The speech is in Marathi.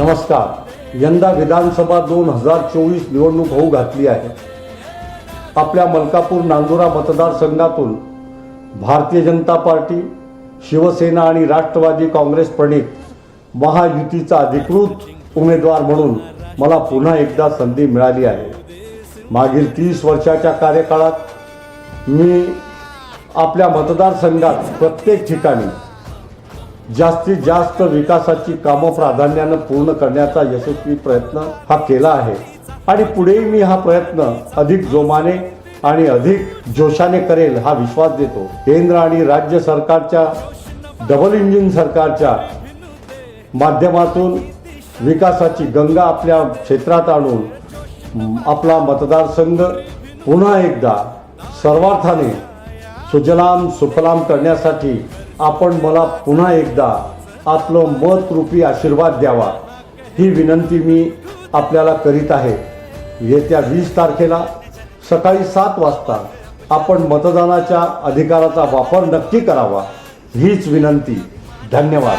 नमस्कार. यंदा विधानसभा दोन हजार चोवीस निवडणूक होऊ घातली आहे. आपल्या मलकापूर नांदुरा मतदारसंघातून भारतीय जनता पार्टी शिवसेना आणि राष्ट्रवादी काँग्रेस प्रणित महायुतीचा अधिकृत उमेदवार म्हणून मला पुन्हा एकदा संधी मिळाली आहे. मागील तीस वर्षाच्या कार्यकाळात मी आपल्या मतदारसंघात प्रत्येक ठिकाणी जास्तीत जास्त विकासाची कामं प्राधान्यानं पूर्ण करण्याचा यशस्वी प्रयत्न हा केला आहे. आणि पुढेही मी हा प्रयत्न अधिक जोमाने आणि अधिक जोशाने करेल हा विश्वास देतो. केंद्र आणि राज्य सरकारच्या डबल इंजिन सरकारच्या माध्यमातून विकासाची गंगा आपल्या क्षेत्रात आणून आपला मतदारसंघ पुन्हा एकदा सर्वार्थाने सुजलाम सुफलाम करण्यासाठी आपण मला पुन्हा एकदा आपलं मत रूपी आशीर्वाद द्यावा ही विनंती मी आपल्याला करीत आहे. येत्या वीस तारखेला सकाळी सात वाजता आपण मतदानाच्या अधिकाराचा वापर नक्की करावा हीच विनंती. धन्यवाद.